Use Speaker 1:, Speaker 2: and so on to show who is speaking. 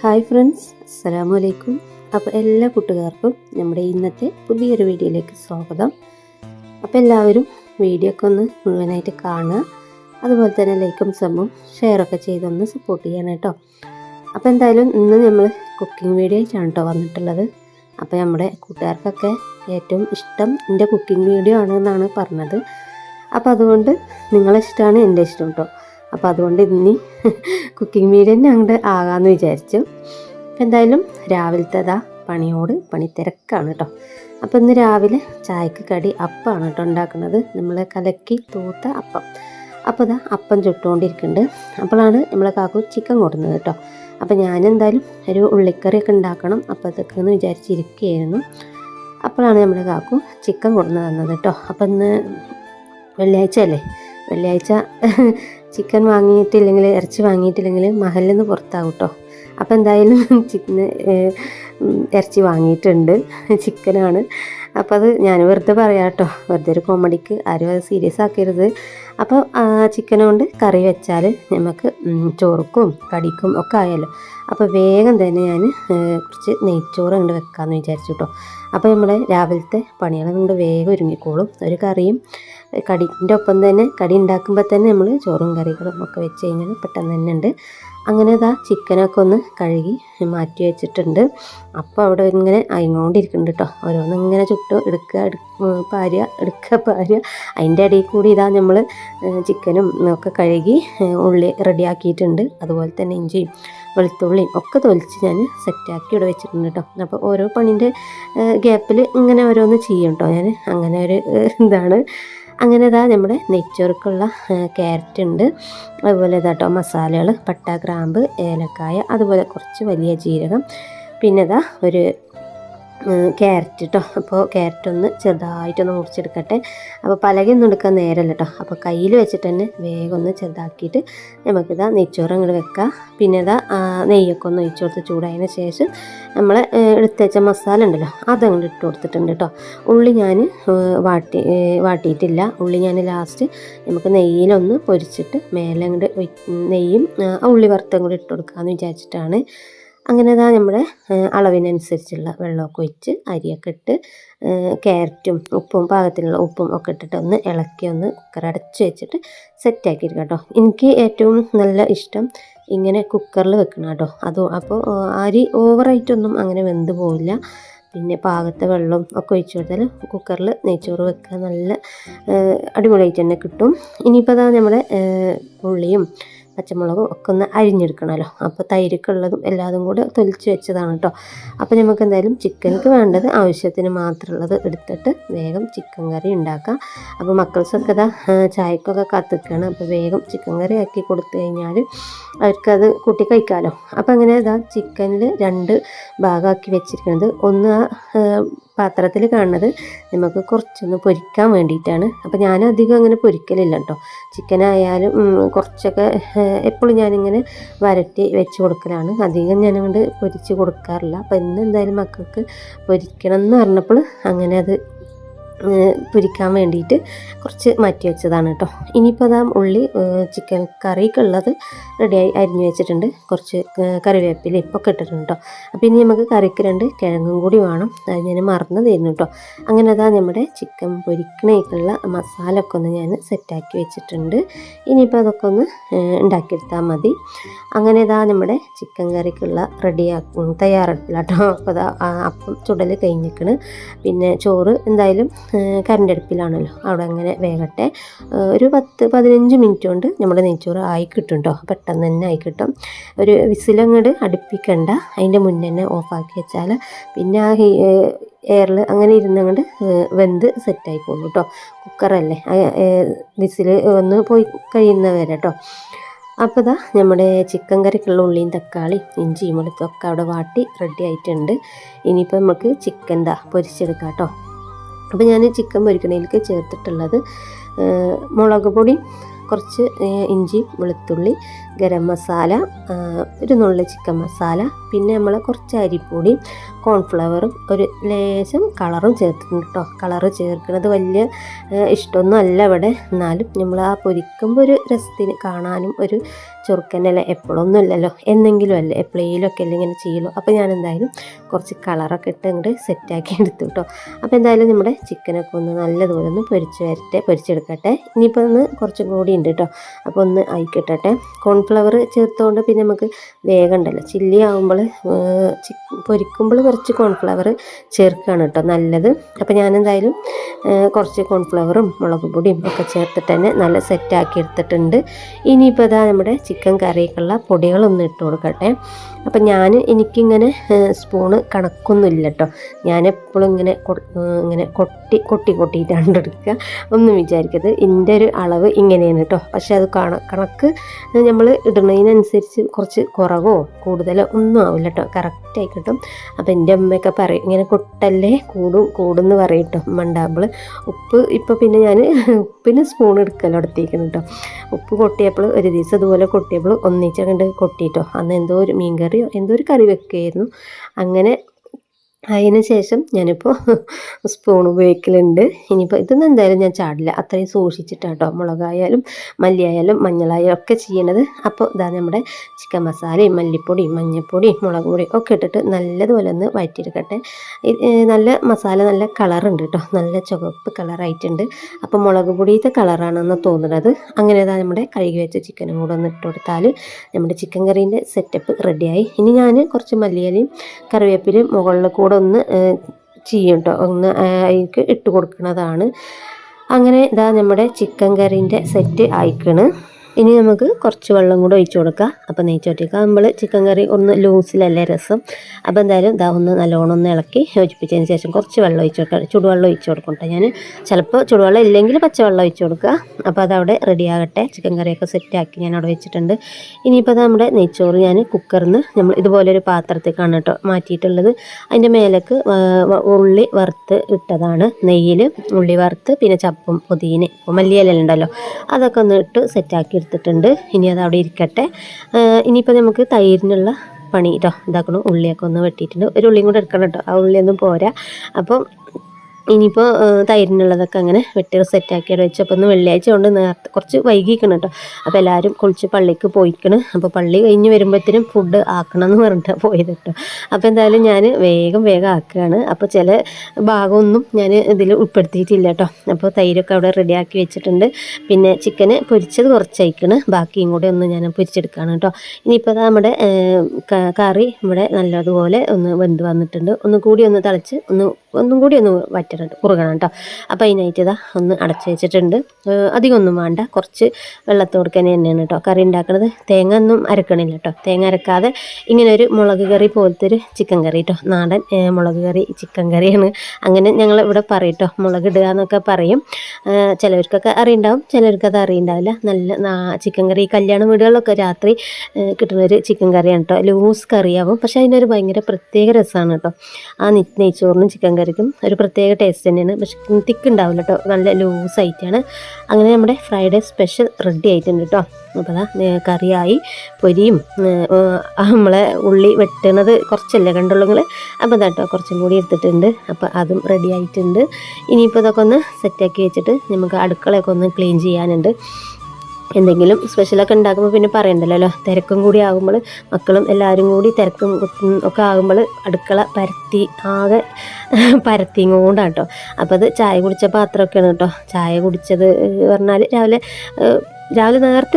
Speaker 1: Hi friends അസ്സലാമു അലൈക്കും അപ്പോൾ എല്ലാ കൂട്ടുകാർക്കും നമ്മുടെ ഇന്നത്തെ പുതിയൊരു വീഡിയോയിലേക്ക് സ്വാഗതം. അപ്പോൾ എല്ലാവരും വീഡിയോ ഒക്കെ ഒന്ന് മുഴുവനായിട്ട് കാണുക. അതുപോലെ തന്നെ ലൈക്കും സമ്മും ഷെയറൊക്കെ ചെയ്തൊന്ന് സപ്പോർട്ട് ചെയ്യണം കേട്ടോ. അപ്പോൾ എന്തായാലും ഇന്ന് നമ്മൾ കുക്കിംഗ് വീഡിയോ ആയിട്ടാണ് കേട്ടോ വന്നിട്ടുള്ളത്. അപ്പോൾ നമ്മുടെ കൂട്ടുകാർക്കൊക്കെ ഏറ്റവും ഇഷ്ടം എന്റെ കുക്കിംഗ് വീഡിയോ ആണെന്നാണ് പറഞ്ഞത്. അപ്പോൾ അതുകൊണ്ട് നിങ്ങളെ ഇഷ്ടമാണ് എന്റെ ഇഷ്ടം കേട്ടോ. അപ്പോൾ അതുകൊണ്ട് ഇനി കുക്കിംഗ് മീഡിയ തന്നെ അങ്ങോട്ട് ആകാമെന്ന് വിചാരിച്ചു. എന്തായാലും രാവിലത്തേതാ പണിയോട് പണി തിരക്കാണ് കേട്ടോ അപ്പോൾ ഇന്ന് രാവിലെ ചായക്ക് കടി അപ്പമാണ് കേട്ടോ ഉണ്ടാക്കുന്നത്. നമ്മൾ കലക്കി തൂത്ത അപ്പം. അപ്പോൾ ഇതാ അപ്പം ചുട്ടുകൊണ്ടിരിക്കുന്നുണ്ട് അപ്പോഴാണ് നമ്മളെ കാക്കു ചിക്കൻ കൊടുക്കുന്നത് കേട്ടോ അപ്പോൾ ഞാൻ എന്തായാലും ഒരു ഉള്ളിക്കറിയൊക്കെ ഉണ്ടാക്കണം. അപ്പോഴത്തേക്ക് എന്ന് വിചാരിച്ചിരിക്കുകയായിരുന്നു അപ്പോഴാണ് നമ്മുടെ കാക്കു ചിക്കൻ കൊടുന്ന് തന്നത് കേട്ടോ അപ്പം ഇന്ന് വെള്ളിയാഴ്ച അല്ലേ? വെള്ളിയാഴ്ച ചിക്കൻ വാങ്ങിയിട്ടില്ലെങ്കിൽ ഇറച്ചി വാങ്ങിയിട്ടില്ലെങ്കിൽ മഹലിൽ നിന്ന് പുറത്താവും കേട്ടോ അപ്പോൾ എന്തായാലും ചിക്കന് ഇറച്ചി വാങ്ങിയിട്ടുണ്ട്. ചിക്കനാണ്. അപ്പോൾ അത് ഞാൻ വെറുതെ പറയാം കേട്ടോ വെറുതെ ഒരു കോമഡിക്ക് ആരും അത് സീരിയസ് ആക്കരുത്. അപ്പോൾ ചിക്കൻ കൊണ്ട് കറി വെച്ചാൽ നമുക്ക് ചോറുക്കും കടിക്കും ഒക്കെ ആയല്ലോ. അപ്പോൾ വേഗം തന്നെ ഞാൻ കുറച്ച് നെയ്ച്ചോറ് അങ്ങോട്ട് വെക്കാമെന്ന് വിചാരിച്ചു കേട്ടോ അപ്പോൾ നമ്മുടെ രാവിലത്തെ പണികൾ കൊണ്ട് വേഗം ഒരുങ്ങിക്കോളും. ഒരു കറിയും കടിന്റെ ഒപ്പം തന്നെ കടി ഉണ്ടാക്കുമ്പോൾ തന്നെ നമ്മൾ ചോറും കറികളും ഒക്കെ വെച്ച് കഴിഞ്ഞാൽ പെട്ടെന്ന് തന്നെ ഉണ്ട്. അങ്ങനെ ഇതാ ചിക്കനൊക്കെ ഒന്ന് കഴുകി മാറ്റി വെച്ചിട്ടുണ്ട്. അപ്പോൾ അവിടെ ഇങ്ങനെ അയങ്ങോണ്ടിരിക്കുന്നുണ്ട് കേട്ടോ ഓരോന്ന് ഇങ്ങനെ ചുട്ട് എടുക്കുക പാരുക എടുക്കുക പാരുക അതിന്റെ ഇടയിൽ കൂടി ഇതാ നമ്മൾ ചിക്കനും ഒക്കെ കഴുകി ഉള്ളി റെഡിയാക്കിയിട്ടുണ്ട് അതുപോലെ തന്നെ ഇഞ്ചിയും വെളുത്തുള്ളിയും ഒക്കെ തൊലിച്ച് ഞാൻ സെറ്റാക്കി ഇവിടെ വെച്ചിട്ടുണ്ട് കേട്ടോ അപ്പോൾ ഓരോ പണിന്റെ ഗ്യാപ്പിൽ ഇങ്ങനെ ഓരോന്ന് ചെയ്യും കേട്ടോ ഞാൻ അങ്ങനെ ഒരു ഇതാണ്. അങ്ങനെ ഇതാ നമ്മുടെ നെയ്ച്ചോർക്കുള്ള ക്യാരറ്റ് ഉണ്ട്. അതുപോലെ ഇതാട്ടോ മസാലകൾ പട്ട ഗ്രാമ്പ് ഏലക്കായ അതുപോലെ കുറച്ച് വലിയ ജീരകം. പിന്നെ ഇതാ ഒരു ക്യാരറ്റ് കേട്ടോ അപ്പോൾ ക്യാരറ്റ് ഒന്ന് ചെറുതായിട്ടൊന്ന് മുറിച്ചെടുക്കട്ടെ. അപ്പോൾ പലകയൊന്നും എടുക്കാൻ നേരമല്ല കേട്ടോ അപ്പോൾ കയ്യിൽ വെച്ചിട്ട് തന്നെ വേഗം ഒന്ന് ചെറുതാക്കിയിട്ട് നമുക്കിതാ നെയ്ച്ചോറ് അങ്ങോട്ട് വെക്കാം. പിന്നെ ഇതാ നെയ്യൊക്കെ ഒന്ന് ഒഴിച്ചു കൊടുത്ത് ചൂടായതിന് ശേഷം നമ്മൾ എടുത്തുവെച്ച മസാല ഉണ്ടല്ലോ അതങ്ങോട്ട് ഇട്ട് കൊടുത്തിട്ടുണ്ട് കേട്ടോ ഉള്ളി ഞാൻ വാട്ടി വാട്ടിയിട്ടില്ല. ഉള്ളി ഞാൻ ലാസ്റ്റ് നമുക്ക് നെയ്യിലൊന്ന് പൊരിച്ചിട്ട് മേലെ അങ്ങോട്ട് നെയ്യും ഉള്ളി വറുത്തും കൂടി ഇട്ട് കൊടുക്കാമെന്ന് വിചാരിച്ചിട്ടാണ് അങ്ങനെ ഇതാ നമ്മുടെ അളവിനനുസരിച്ചുള്ള വെള്ളമൊക്കെ ഒഴിച്ച് അരിയൊക്കെ ഇട്ട് ക്യാരറ്റും ഉപ്പും പാകത്തിനുള്ള ഉപ്പും ഒക്കെ ഇട്ടിട്ട് ഒന്ന് ഇളക്കി ഒന്ന് കുക്കർ അടച്ച് വെച്ചിട്ട് സെറ്റാക്കി കേട്ടോ. എനിക്ക് ഏറ്റവും നല്ല ഇഷ്ടം ഇങ്ങനെ കുക്കറിൽ വെക്കണം കേട്ടോ. അതോ അപ്പോൾ അരി ഓവറായിട്ടൊന്നും അങ്ങനെ വെന്ത് പോവില്ല. പിന്നെ പാകത്തെ വെള്ളം ഒക്കെ ഒഴിച്ചു കൊടുത്താൽ കുക്കറിൽ നെയ്ച്ചോറ് വെക്കുക നല്ല അടിപൊളിയായിട്ട് തന്നെ കിട്ടും. ഇനിയിപ്പോൾ അതാ നമ്മുടെ ഉള്ളിയും പച്ചമുളകും ഒക്കെ ഒന്ന് അരിഞ്ഞെടുക്കണമല്ലോ. അപ്പോൾ തൈരക്കുള്ളതും എല്ലാതും കൂടെ തൊലിച്ച് വെച്ചതാണ് കേട്ടോ. അപ്പോൾ നമുക്ക് എന്തായാലും ചിക്കനക്ക് വേണ്ടത് ആവശ്യത്തിന് മാത്രമുള്ളത് എടുത്തിട്ട് വേഗം ചിക്കൻ കറി ഉണ്ടാക്കാം. അപ്പോൾ മക്കൾസൊക്കെ ഇതാ ചായക്കൊക്കെ കത്തിക്കുകയാണ് അപ്പോൾ വേഗം ചിക്കൻ കറി ആക്കി കൊടുത്തു കഴിഞ്ഞാൽ അവർക്കത് കൂട്ടി കഴിക്കാമല്ലോ. അപ്പോൾ അങ്ങനെ ഇതാ ചിക്കനിൽ രണ്ട് ഭാഗമാക്കി വെച്ചിരിക്കുന്നത്. ഒന്ന് പാത്രത്തിൽ കാണുന്നത് നമുക്ക് കുറച്ചൊന്ന് പൊരിക്കാൻ വേണ്ടിയിട്ടാണ്. അപ്പോൾ ഞാൻ അധികം അങ്ങനെ പൊരിക്കലില്ല കേട്ടോ ചിക്കൻ ആയാലും കുറച്ചൊക്കെ എപ്പോഴും ഞാനിങ്ങനെ വരട്ടി വെച്ച് കൊടുക്കലാണ്. അധികം ഞാനങ്ങോട്ട് പൊരിച്ച് കൊടുക്കാറില്ല. അപ്പോൾ ഇന്ന് എന്തായാലും മക്കൾക്ക് പൊരിക്കണം എന്ന് പറഞ്ഞപ്പോൾ അങ്ങനെ അത് പൊരിക്കാൻ വേണ്ടിയിട്ട് കുറച്ച് മാറ്റി വെച്ചതാണ് കേട്ടോ. ഇനിയിപ്പോൾ അതാ ഉള്ളി ചിക്കൻ കറിക്കുള്ളത് റെഡിയായി അരിഞ്ഞു വെച്ചിട്ടുണ്ട്. കുറച്ച് കറിവേപ്പിലയും ഒക്കെ ഇട്ടിട്ടുണ്ട് കേട്ടോ. അപ്പോൾ ഇനി നമുക്ക് കറിക്ക് രണ്ട് കിഴങ്ങും കൂടി വേണം. അത് ഞാൻ മറന്നു തരുന്നു കേട്ടോ. അങ്ങനെ അതാ നമ്മുടെ ചിക്കൻ പൊരിക്കണേക്കുള്ള മസാല ഒക്കെ ഒന്ന് ഞാൻ സെറ്റാക്കി വെച്ചിട്ടുണ്ട്. ഇനിയിപ്പോൾ അതൊക്കെ ഒന്ന് ഉണ്ടാക്കിയെടുത്താൽ മതി. അങ്ങനെ ഇതാ നമ്മുടെ ചിക്കൻ കറിക്കുള്ള റെഡിയാക്കും തയ്യാറെടുപ്പിലാട്ടോ. അപ്പോൾ അതാ അപ്പം ചുടൽ കഴിഞ്ഞിരിക്കണ്. പിന്നെ ചോറ് എന്തായാലും കറണ്ട് അടുപ്പിലാണല്ലോ അവിടെ അങ്ങനെ വേകട്ടെ. ഒരു പത്ത് പതിനഞ്ച് മിനിറ്റ് കൊണ്ട് നമ്മുടെ നെയ്ച്ചോറ് ആയി കിട്ടും കേട്ടോ പെട്ടെന്ന് തന്നെ ആയി കിട്ടും. ഒരു വിസിലങ്ങട് അടുപ്പിക്കണ്ട. അതിന്റെ മുന്നേ തന്നെ ഓഫാക്കി വെച്ചാൽ പിന്നെ ആ എയറിൽ അങ്ങനെ ഇരുന്നങ്ങോട്ട് വെന്ത് സെറ്റായി പോകും കേട്ടോ കുക്കറല്ലേ? വിസിൽ ഒന്ന് പോയി കഴിയുന്നവരെ കേട്ടോ അപ്പോൾ ഇതാ നമ്മുടെ ചിക്കൻ കറിക്കുള്ള ഉള്ളിയും തക്കാളി ഇഞ്ചിയും മുളക്കൊക്കെ അവിടെ വാട്ടി റെഡി ആയിട്ടുണ്ട്. ഇനിയിപ്പോൾ നമുക്ക് ചിക്കൻ ദാ പൊരിച്ചെടുക്കാം കേട്ടോ അപ്പോൾ ഞാൻ ചിക്കൻ പൊരിക്കണേലേക്ക് ചേർത്തിട്ടുള്ളത് മുളക് പൊടി കുറച്ച് ഇഞ്ചി വെളുത്തുള്ളി ഗരം മസാല ഒരു നുള്ളി ചിക്കൻ മസാല പിന്നെ നമ്മൾ കുറച്ച് അരിപ്പൊടിയും കോൺഫ്ലവറും ഒരു ലേശം കളറും ചേർത്തിട്ടുണ്ട് കേട്ടോ കളറ് ചേർക്കുന്നത് വലിയ ഇഷ്ടമൊന്നും അല്ല ഇവിടെ. എന്നാലും നമ്മൾ ആ പൊരിക്കുമ്പോൾ ഒരു രസത്തിന് കാണാനും ഒരു ചുറുക്കനല്ല എപ്പോഴൊന്നും അല്ലല്ലോ. എന്നെങ്കിലും അല്ലേ? എപ്പോഴേലും ഒക്കെ ഇങ്ങനെ ചെയ്യുള്ളൂ. അപ്പോൾ ഞാൻ എന്തായാലും കുറച്ച് കളറൊക്കെ ഇട്ട് അങ്ങോട്ട് സെറ്റാക്കി എടുത്തു കേട്ടോ അപ്പോൾ എന്തായാലും നമ്മുടെ ചിക്കനൊക്കെ ഒന്ന് നല്ലതുപോലെ ഒന്ന് പൊരിച്ച് വരട്ടെ പൊരിച്ചെടുക്കട്ടെ. ഇനിയിപ്പോൾ ഒന്ന് കുറച്ചും കൂടി ഉണ്ട് കേട്ടോ അപ്പോൾ ഒന്ന് ആയിക്കിട്ടട്ടെ. കോൺഫ്ലവർ ചേർത്തുകൊണ്ട് പിന്നെ നമുക്ക് വേഗം ഉണ്ടല്ലോ ചില്ലി ആകുമ്പോൾ പൊരിക്കുമ്പോൾ കുറച്ച് കോൺഫ്ലവർ ചേർക്കുകയാണ് കേട്ടോ നല്ലത്. അപ്പോൾ ഞാനെന്തായാലും കുറച്ച് കോൺഫ്ലവറും മുളക് പൊടിയും ഒക്കെ ചേർത്തിട്ട് തന്നെ നല്ല സെറ്റാക്കി എടുത്തിട്ടുണ്ട്. ഇനിയിപ്പോൾ ഇതാ നമ്മുടെ ചിക്കൻ കറിക്കുള്ള പൊടികളൊന്ന് ഇട്ട് കൊടുക്കട്ടെ. അപ്പം ഞാൻ എനിക്കിങ്ങനെ സ്പൂണ് കണക്കൊന്നുമില്ല കേട്ടോ. ഞാൻ എപ്പോഴും ഇങ്ങനെ ഇങ്ങനെ കൊട്ടി കൊട്ടി കൊട്ടിയിട്ടാണ് എടുക്കുക. ഒന്നും വിചാരിക്കരുത്. എന്റെ ഒരു അളവ് ഇങ്ങനെയാണ് കേട്ടോ. പക്ഷെ അത് കണക്ക് നമ്മൾ ഇടുന്നതിനനുസരിച്ച് കുറച്ച് കുറവോ കൂടുതലോ ഒന്നും ആവില്ല കേട്ടോ കറക്റ്റായി കിട്ടും. അപ്പോൾ എന്റെ അമ്മയൊക്കെ പറയും ഇങ്ങനെ കൊട്ടല്ലേ? കൂടും കൂടുന്ന് പറയും കേട്ടോ മണ്ടാമ്പിൾ ഉപ്പ് ഇപ്പോൾ പിന്നെ ഞാൻ ഉപ്പിന് സ്പൂൺ എടുക്കലോ അടുത്തേക്കുന്നു കേട്ടോ ഉപ്പ് കൊട്ടിയപ്പോൾ ഒരു ദിവസം ഇതുപോലെ കൊട്ടിയപ്പോൾ ഒന്നിച്ച് കണ്ട് കൊട്ടിയിട്ടോ അന്ന് എന്തോ ഒരു മീൻ കറിയോ എന്തോ ഒരു കറി വെക്കുകയായിരുന്നു അങ്ങനെ അതിന് ശേഷം ഞാനിപ്പോൾ സ്പൂൺ ഉപയോഗിക്കലുണ്ട്. ഇനിയിപ്പോൾ ഇതൊന്നും എന്തായാലും ഞാൻ ചാടില്ല. അത്രയും സൂക്ഷിച്ചിട്ടാട്ടോ. മുളകായാലും മല്ലിയായാലും മഞ്ഞളായാലും ഒക്കെ ചെയ്യണത്. അപ്പോൾ ഇതാ നമ്മുടെ ചിക്കൻ മസാലയും മല്ലിപ്പൊടിയും മഞ്ഞൾപ്പൊടിയും മുളക് പൊടിയും ഒക്കെ ഇട്ടിട്ട് നല്ലതുപോലെ ഒന്ന് വഴറ്റിയെടുക്കട്ടെ നല്ല മസാല നല്ല കളറുണ്ട് കേട്ടോ. നല്ല ചുവപ്പ് കളറായിട്ടുണ്ട്. അപ്പോൾ മുളക് പൊടിയത്തെ കളറാണെന്ന് തോന്നുന്നത് അങ്ങനെ ഇതാ നമ്മുടെ കഴുകി വെച്ച ചിക്കനും കൂടെ ഒന്ന് ഇട്ട് കൊടുത്താൽ നമ്മുടെ ചിക്കൻ കറീന്റെ സെറ്റപ്പ് റെഡിയായി ഇനി ഞാൻ കുറച്ച് മല്ലിയിലയും കറിവേപ്പിലയും മുകളിൽ കൂടെ ഏഹ്, ചെയ്യും കേട്ടോ ഒന്ന് അതിലേക്ക് ഇട്ട് കൊടുക്കുന്നതാണ് അങ്ങനെ ഇതാ നമ്മുടെ ചിക്കൻ കറീന്റെ സെറ്റ് ആയിക്കണ്. ഇനി നമുക്ക് കുറച്ച് വെള്ളം കൂടെ ഒഴിച്ചു കൊടുക്കാം. അപ്പോൾ നെയ്ച്ചോട്ടിക്ക് നമ്മൾ ചിക്കൻ കറി ഒന്ന് ലൂസിലല്ലേ രസം. അപ്പോൾ എന്തായാലും ഇതാ ഒന്ന് നല്ലോണം ഒന്ന് ഇളക്കി യോജിപ്പിച്ചതിന് ശേഷം കുറച്ച് വെള്ളം ഒഴിച്ചു കൊടുക്കാം. ചുടുവെള്ളം ഒഴിച്ചു കൊടുക്കും ഞാൻ. ചിലപ്പോൾ ചുടുവെള്ളം ഇല്ലെങ്കിൽ പച്ചവെള്ളം ഒഴിച്ചു കൊടുക്കുക അപ്പോൾ അതവിടെ റെഡി ആകട്ടെ. ചിക്കൻ കറിയൊക്കെ സെറ്റാക്കി ഞാൻ അവിടെ വെച്ചിട്ടുണ്ട്. ഇനിയിപ്പോൾ നമ്മുടെ നെയ്ച്ചോറ് ഞാൻ കുക്കറിൽ നിന്ന് നമ്മൾ ഇതുപോലൊരു പാത്രത്തേക്കാണ് കേട്ടോ മാറ്റിയിട്ടുള്ളത്. അതിന്റെ മേലേക്ക് ഉള്ളി വറുത്ത് ഇട്ടതാണ്. നെയ്യിൽ ഉള്ളി വറുത്ത് പിന്നെ ചപ്പും പുതിയനെ മല്ലിയില ഉണ്ടല്ലോ. അതൊക്കെ ഒന്ന് ഇട്ട് സെറ്റാക്കി എടുത്തിട്ടുണ്ട്. ഇനി അത് അവിടെ ഇരിക്കട്ടെ. ഇനിയിപ്പോൾ നമുക്ക് തൈരിനുള്ള പണി കേട്ടോ ഇതാക്കണം. ഉള്ളിയൊക്കെ ഒന്ന് വെട്ടിയിട്ടുണ്ട്. ഒരു ഉള്ളിയും കൂടെ എടുക്കണം കേട്ടോ ആ ഉള്ളിയൊന്നും പോരാ. അപ്പം ഇനിയിപ്പോൾ തൈരിനുള്ളതൊക്കെ അങ്ങനെ വെട്ടി സെറ്റാക്കി വെച്ചു അപ്പോൾ ഒന്ന് വെള്ളിയാഴ്ച കൊണ്ട് നേരത്തെ കുറച്ച് വൈകിക്കണം കേട്ടോ അപ്പോൾ എല്ലാവരും കുളിച്ച് പള്ളിക്ക് പോയിക്കണം. അപ്പോൾ പള്ളി കഴിഞ്ഞ് വരുമ്പോഴത്തേനും ഫുഡ് ആക്കണം എന്ന് പറഞ്ഞിട്ടാണ് പോയത് കേട്ടോ അപ്പോൾ എന്തായാലും ഞാൻ വേഗം വേഗം ആക്കുകയാണ് അപ്പോൾ ചില ഭാഗമൊന്നും ഞാൻ ഇതിൽ ഉൾപ്പെടുത്തിയിട്ടില്ല കേട്ടോ അപ്പോൾ തൈരൊക്കെ അവിടെ റെഡിയാക്കി വെച്ചിട്ടുണ്ട്. പിന്നെ ചിക്കന് പൊരിച്ചത് കുറച്ചയക്കണം. ബാക്കിയും കൂടെ ഒന്ന് ഞാൻ പൊരിച്ചെടുക്കുകയാണ് കേട്ടോ ഇനിയിപ്പോൾ നമ്മുടെ കറി ഇവിടെ നല്ലതുപോലെ ഒന്ന് വെന്ത് വന്നിട്ടുണ്ട്. ഒന്ന് കൂടി ഒന്ന് തിളച്ച് ഒന്ന് ഒന്നും കൂടി ഒന്ന് വറ്റണം കുറുകണം കേട്ടോ അപ്പോൾ അതിനായിട്ട് ഇതാ ഒന്ന് അടച്ച് വെച്ചിട്ടുണ്ട്. അധികമൊന്നും വേണ്ട. കുറച്ച് വെള്ളത്തോട് തന്നെ തന്നെയാണ് കേട്ടോ കറി ഉണ്ടാക്കുന്നത് തേങ്ങ ഒന്നും അരക്കണില്ല കേട്ടോ തേങ്ങ അരക്കാതെ ഇങ്ങനെ ഒരു മുളക് കറി പോലത്തെ ഒരു ചിക്കൻ കറി കേട്ടോ നാടൻ മുളക് കറി ചിക്കൻ കറിയാണ്. അങ്ങനെ ഞങ്ങൾ ഇവിടെ പറയും കേട്ടോ മുളക് ഇടുക എന്നൊക്കെ പറയും. ചിലവർക്കൊക്കെ അറിയുണ്ടാവും ചിലവർക്ക് അത് അറിയുണ്ടാവില്ല. നല്ല ചിക്കൻ കറി കല്യാണ വീടുകളിലൊക്കെ രാത്രി കിട്ടുന്നൊരു ചിക്കൻ കറിയാണ് കേട്ടോ ലൂസ് കറിയാവും. പക്ഷേ അതിനൊരു ഭയങ്കര പ്രത്യേക രസമാണ് കേട്ടോ ആ നെയ്ച്ചോറിനും ചിക്കൻ കറിക്കും ഒരു പ്രത്യേക ടേസ്റ്റ് തന്നെയാണ്. പക്ഷെ തിക്ക് ഉണ്ടാവില്ല കേട്ടോ നല്ല ലൂസ് ആയിട്ടാണ് അങ്ങനെ നമ്മുടെ ഫ്രൈഡേ സ്പെഷ്യൽ റെഡി ആയിട്ടുണ്ട് കേട്ടോ അപ്പോൾ അതാ കറിയായി പൊരിയും നമ്മളെ ഉള്ളി വെട്ടണത് കുറച്ചല്ലേ കണ്ടുള്ളൂ നിങ്ങൾ അപ്പോൾ ഇതാട്ടോ കുറച്ചും കൂടി എടുത്തിട്ടുണ്ട്. അപ്പോൾ അതും റെഡി ആയിട്ടുണ്ട്. ഇനിയിപ്പോൾ ഇതൊക്കെ ഒന്ന് സെറ്റാക്കി വെച്ചിട്ട് നമുക്ക് അടുക്കളയൊക്കെ ഒന്ന് ക്ലീൻ ചെയ്യാനുണ്ട്. എന്തെങ്കിലും സ്പെഷ്യലൊക്കെ ഉണ്ടാക്കുമ്പോൾ പിന്നെ പറയണ്ടല്ലോ തിരക്കും കൂടി ആകുമ്പോൾ മക്കളും എല്ലാവരും കൂടി തിരക്കും ഒക്കെ ആകുമ്പോൾ അടുക്കള പരത്തി ആകെ പരത്തിയും കൊണ്ടാണ് കേട്ടോ അപ്പോൾ അത് ചായ കുടിച്ച പാത്രമൊക്കെയാണ് കേട്ടോ ചായ കുടിച്ചത് പറഞ്ഞാൽ രാവിലെ രാവിലെ നേരത്തെ